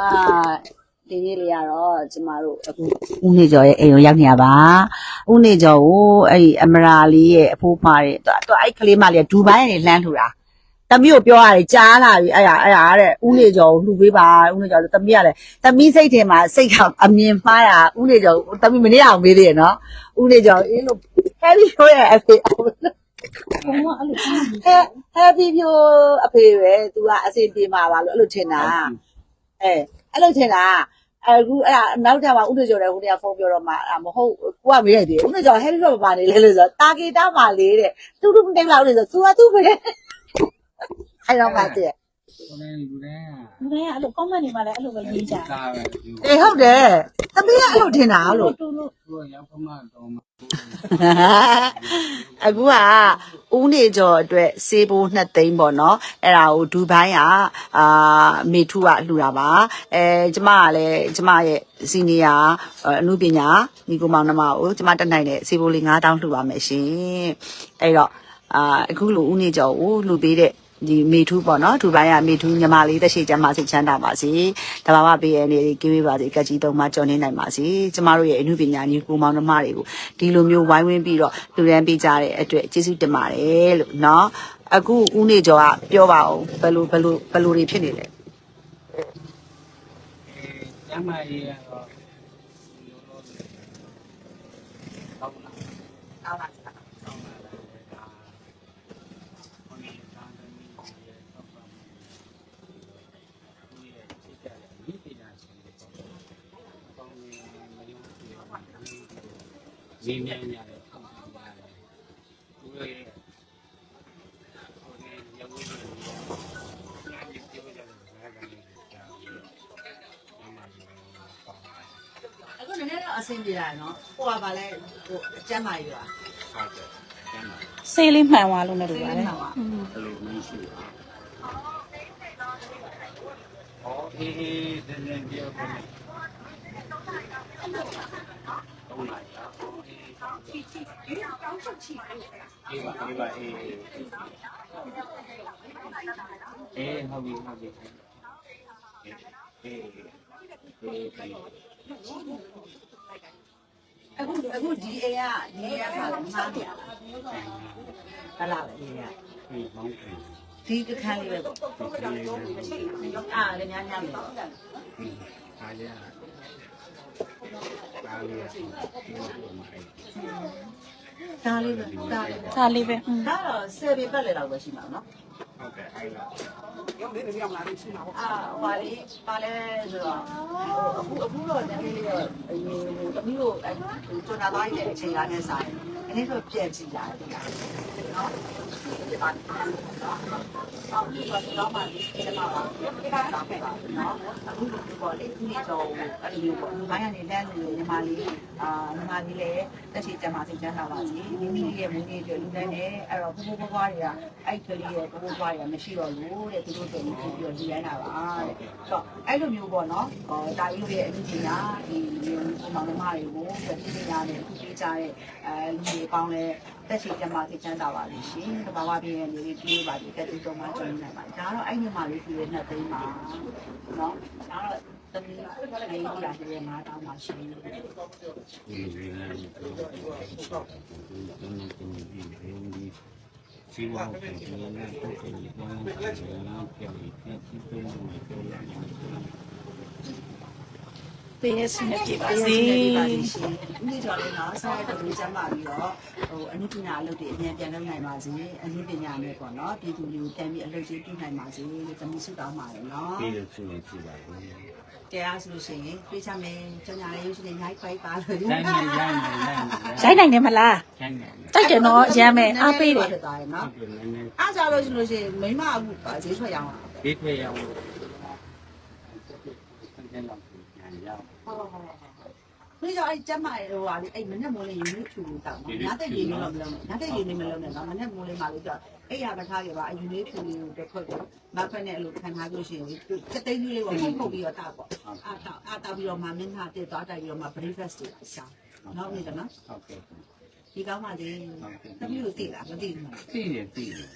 အာဒီနေ့လေးကတော့ကျမတို့အခုဦးနေကျော်ရဲ့အိမ်ကိုရောက်နေရပါဦးနေကျော်ကိုအဲ့ဒီအမရာလေးရဲ့အဖိုးဖားတဲ့သူသူအဲ့ကလေးမလေးကဒူဘိုင်းကနေလှမ်းထူတာတမီးကိုပြောရတယ်ကြားလာပြီအဲ့ဒါအဲ့ဒါတဲ့ဦးနေကျော်ကိုလှူပေးပါဦးနေကျော်တမီးကလည်းတမီးစိတ်ထဲမှာစိတ်ကအမြင်မှားတာဦးနေကျော်တမီးမနေ့အောင်မေးသေးရနော်ဦးနေကျော်အင်းလို့ Harry ပြောရဲ့အဖေဘုံကအဲ့လိုပြောနေ Happy ပြောအဖေပဲ तू ကအစီအပြေမှာပါလို့အဲ့လိုထင်တာ အဲအဲ့လိုထင်တာအခုအဲ့ဒါနောက်တစ်ခါမှဥဒ္ဒကျော်တဲ့ဟိုတည်းကဖုန်းပြောတော့မှအဲ့ဒါမဟုတ်ကိုကမေးလိုက်သေးတယ်ဥဒ္ဒကျော်ဟဲ့လို့ပါနေလေလို့ဆိုတော့တာဂီတာပါလေတဲ့တူတူမတိတ်လောက်လေဆိုသူကသူ့ပဲအဲ့တော့မှတည်းကိုလည်းလူလည်းလူတွေကအဲ့လို comment တွေမှာလည်းအဲ့လိုပဲရေးကြတယ်ကားပဲသူအေးဟုတ်တယ်သမီးကအဲ့လိုထင်တာလို့တူလို့ကရောက်ခမတော့မအခုက ဦးနေကျော်အတွက်စေးဘိုးနှစ်သိန်းပေါ့နော်အဲ့ဒါကိုဒူဘိုင်းကအာမေထုကလှူတာပါအဲကျမကလည်းကျမရဲ့စီနီယာအမှုပညာညီကိုမောင်နှမကိုကျမတက်နိုင်တဲ့စေးဘိုးလေး9000လှူပါမယ်ရှင်အဲ့တော့အာအခုလိုဦးနေကျော်ကိုလှူပေးတဲ့ ဒီမေထူးပေါ့နော်ထူပိုင်းကမေထူးညီမလေးတက်ရှိကျမစိတ်ချမ်းသာပါစေတဘာဝပေးရနေတွေကိဝေးပါစေကက်ကြီးသုံးပါကြော်နေနိုင်ပါစေကျမတို့ရဲ့အမှုပညာညီကိုမောင်နှမတွေကိုဒီလိုမျိုးဝိုင်းဝန်းပြီးတော့လူရန်ပေးကြတဲ့အတွက်ကျေးဇူးတင်ပါတယ်လို့နော်အခုဦးနေကျော်ကပြောပါအောင်ဘယ်လိုဘယ်လိုဘယ်လိုတွေဖြစ်နေလဲကျမကြီးကတော့ ရင်းမြန်းရတယ်ထောက်ခံရတယ်သူတို့ရဲ့ဟိုနေရုပ်ဝိညာဉ်တွေညာကြီးပြောကြတယ်ငါကလည်းကြားတယ်အမှန်ပါအခုနည်းနည်းတော့အဆင်ပြေလာနော်ဟိုကဗာလဲဟိုအကျမ်းမာရွာဟုတ်တယ်အကျမ်းမာဆေးလေးမှန်သွားလို့လည်းတူပါတယ်အဲ့လိုမရှိဘူး哦，嘿嘿，真真别过来，都来呀。 ချီချီအေးတောင်းချချီအေးပါအေးပါအေးအေးဟုတ်ပြီဟုတ်ပြီအေးအေးအေးအေးအခုအခုဒီအိမ်ကဒီအိမ်ကဗာလဲမှားပြတာဟလာပဲဒီအိမ်ကအေးမောင်းတယ်ဒီတစ်ခါလေးပဲပေါ့ဒီလေးနဲ့အာလည်းများများမယ်အားရအားရဒီလိုမှအဲ့ ဒါလေးပဲဒါလေးဒါလေးပဲอืมဒါတော့10ပေပတ်လေတော့ပဲရှိမှာနော်ဟုတ်ကဲ့အဲ့လိုရုပ်လေးတွေရောက်လာလို့ရှိမှာပေါ့အာဟိုလေးပါလဲဆိုတော့အခုအခုတော့တကယ်လေးတော့အရင်ဟိုတမီးတို့အဲကျွန်တော်သားရဲ့အချိန်ကားနဲ့ဆိုင် နည်းတော့ပြန်ကြည့်လာတယ်နော်အော်ဒီကတော့မှလေးကျမပါဒီကတော့ပဲပါနော်အခုဒီပေါ်လေးဒီတော့အဲ့ဒီပေါ်ဘိုင်းကနေလမ်းလို့ညီမလေးအာညီမလေးလည်းတက်ချေကျမစိတ်ချမ်းသာပါစေမိမိရဲ့မူကြီးတွေလူတိုင်းနဲ့အဲ့တော့ဘိုးဘိုးဘွားတွေကအဲ့ကလေးရဲ့ဘိုးဘိုးဘွားတွေကမရှိတော့ဘူးတဲ့သူတို့တွေပြီးတော့ဒီတိုင်းလာပါတဲ့ဆိုတော့အဲ့လိုမျိုးပေါ့နော်ဟောတာကြီးရဲ့အမှုကြီးကဒီမျိုးပုံမှန်မှတွေကိုပြည့်ပြည့်ရတဲ့အခုပြေးကြတဲ့အဲလူတွေပေါင်းလဲတက်ရှိကျမစိတ်ချမ်းသာပါလိမ့်ရှင်တဘာဝပြည့်ရဲ့နေလေးပြေးပါလိမ့်ကတိဆုံးမှကျင်းနိုင်ပါဒါကတော့အဲ့ညီမလေးပြည့်ရဲ့နှစ်သိန်းပါနော်ဒါတော့သမီးလေးကြီးရာပြည့်ရဲ့၅တောင်းပါရှင်ဒီလိုမျိုးစီဝါကိုဒီနေ့နဲ့ပုံစံနဲ့ပြန်ပြန်ပြန်ပြန်ပြန်ပြန် ပေးရစနေပြပါပါစေစေ။ဒီကြောင့်လည်းနော်ဆက်ရတဲ့လူကျမ်းပါပြီးတော့ဟိုအနုပညာအလုပ်တွေအမြန်ပြန်လုပ်နိုင်ပါစေ။အနုပညာနဲ့ပေါ့နော်ပြည်သူတွေကိုတန်ပြီးအလုပ်ကြီးပြုနိုင်ပါစေလို့တမီးဆုတောင်းပါတယ်နော်ပြီးလို့ရှိရင်ပြပါဘူး။တရားဆိုလို့ရှိရင်ပြေးချမယ်။ကျန်ညာလေးရုပ်ရှင်တွေနိုင်ပိုက်ပါလို့ရိုင်းနေရိုင်းနေရိုင်းနေရိုက်နိုင်တယ်မလားရိုင်းနေတိုက်တယ်နော်ရမ်းမယ်အားပေးတယ်ဖြစ်သွားတယ်ဟုနော်တ်ကဲ့နည်းနည်း။အားကြလို့ရှိလို့ရှိရင်မိမအခုဈေးထွက်ရအောင်ဒီပြေရအောင်ဆန်းတဲ့လော က်ညာရောက်။ဟုတ်ဟုတ်ဟုတ်။ဒီကြောင့်အဲ့ကျမ်းမာရဲ့ဟိုဟာလေအဲ့မနဲ့မိုးလေးယူနေထူလို့တောင်းနော်။ညတဲ့ရေနေတော့မလုံးနဲ့။ညတဲ့ရေနေမလုံးနဲ့နော်။မနဲ့မိုးလေးမှလို့ကြောအဲ့ရမထားကြပါအယူလေးထူလေးကိုတစ်ခွက်ကိုမဖက်နဲ့အဲ့လိုခံထားလို့ရှိရင်စက်သိန်းကြီးလေးကိုဖုတ်ဖုတ်ပြီးတော့တာပေါ့။အာတာအာတာပြီးတော့မှမင်းသားတက်သွားတိုက်ပြီးတော့မှ breakfast တွေရှာ။နောက်နေ့ကနော်ဟုတ်ကဲ့ဒီဒီကောင်းပါလေသမီးကိုသိလားမသိဘူးသိတယ်သိတယ်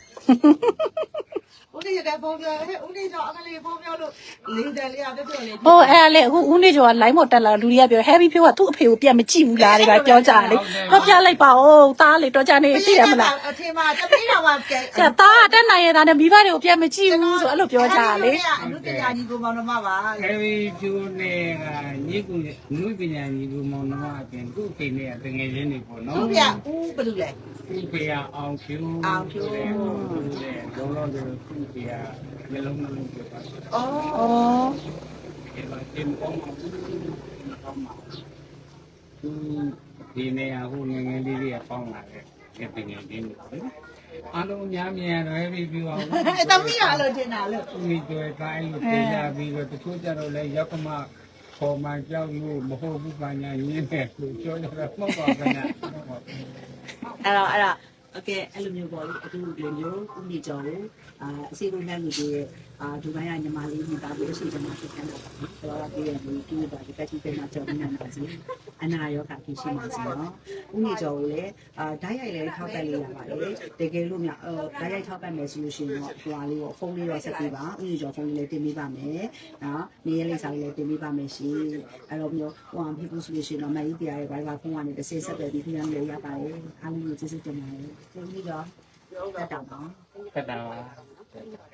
ဦးလေးရတဲ့ဖုန်းပြောဟဲ့ဦးလေးကြောင့်အကလေးဖုန်းပြောလို့လေးတယ်လေးကပြောပြောလေးဟိုအဲ့ဒါလေအခုဦးနေကျော်က line ပေါ်တက်လာလူတွေကပြော heavy ပြောကသူ့အဖေကိုပြန်မကြည့်ဘူးလားတွေကပြောကြတယ်လေတော့ပြလိုက်ပါဦးသားလေတော့ကြနေသိရမလားအထင်မှာတပင်းတော်ကကဲကျသားအတက်နိုင်ရတာနဲ့မိဘတွေကိုပြန်မကြည့်ဘူးဆိုအဲ့လိုပြောကြတယ်လေအနုတရာကြီးကိုမောင်နှမပါအဲဒီကျိုးနဲ့ကညီကူနုပညာညီကူမောင်နှမအပြင်သူ့အဖေနဲ့တငယ်ချင်းတွေပေါ့နော်ဦးပြဦးဘယ်လိုလဲသူ့ဖေကအောင်ဖြူတဲ့လုံးလုံးတွေသူ့ဖေကမျက်လုံးနှလုံးပြပါဆိုအော်ဩဒီမှာဒီကောင်းမှာဒီကောင်းမှာသူဒီနေရာဟိုငငယ်လေးတွေကပေါင်းလာတယ်တငယ်ချင်းတွေအားလုံးများများတော့ပြီးပြီးအောင်သမီးရလို့ထင်တာလို့ဒီတွေတိုင်းလို့တင်ကြပြီးတော့တချို့ကြတော့လဲရောက်ကမပေါ်မှကြောက်လို့မဟုတ်ဘူးပါညာရင်းနဲ့လို့ပြောကြတာမဟုတ်ပါဘူးညာအဲ့တော့အဲ့တော့ အကဲအဲ့လိုမျိုးပေါ့လေအခုဒီလိုမျိုးဥပဒေကြောင့်အာအစီအစဉ်နဲ့လူတွေရဲ့အာဒူဘိုင်းကညီမလေးမိသားစုရှိတယ်မှာဖြစ်တယ်ပေါ့ဆိုတော့ဒီရဲ့ဒီဒီပါဒီကတိတဲ့မှာကြောင်းနေမှာစီအနာရောဂါဖြစ်ရှိမှာစီနော်ဦးနေကြောကိုလည်းအာဓာတ်ရိုက်လည်းထောက်ပတ်လေးရပါတယ်တကယ်လို့များအော်ဓာတ်ရိုက်ထောက်ပတ်မယ်ဆိုလို့ရှိရင်တော့ဟိုဟာလေးပေါ့ဖုန်းလေးတော့ဆက်ပေးပါဦးနေကြောဖုန်းလေးလည်းတင်ပေးပါမယ်နော်နေရလေးစာလေးလည်းတင်ပေးပါမယ်ရှင်အဲ့တော့မျိုးဟိုဟာဖြစ်ဖို့ဆိုလို့ရှိရင်တော့မကြီးတရားရဲ့ Viber ဖုန်းကနေတစ်စိဆက်ပဲပြီးပြန်လို့ရပါတယ်အားလုံးကိုကျေးဇူးတင်ပါတယ်ကျေးဇူးတော်တက်တောင်းပါခက်တာပါ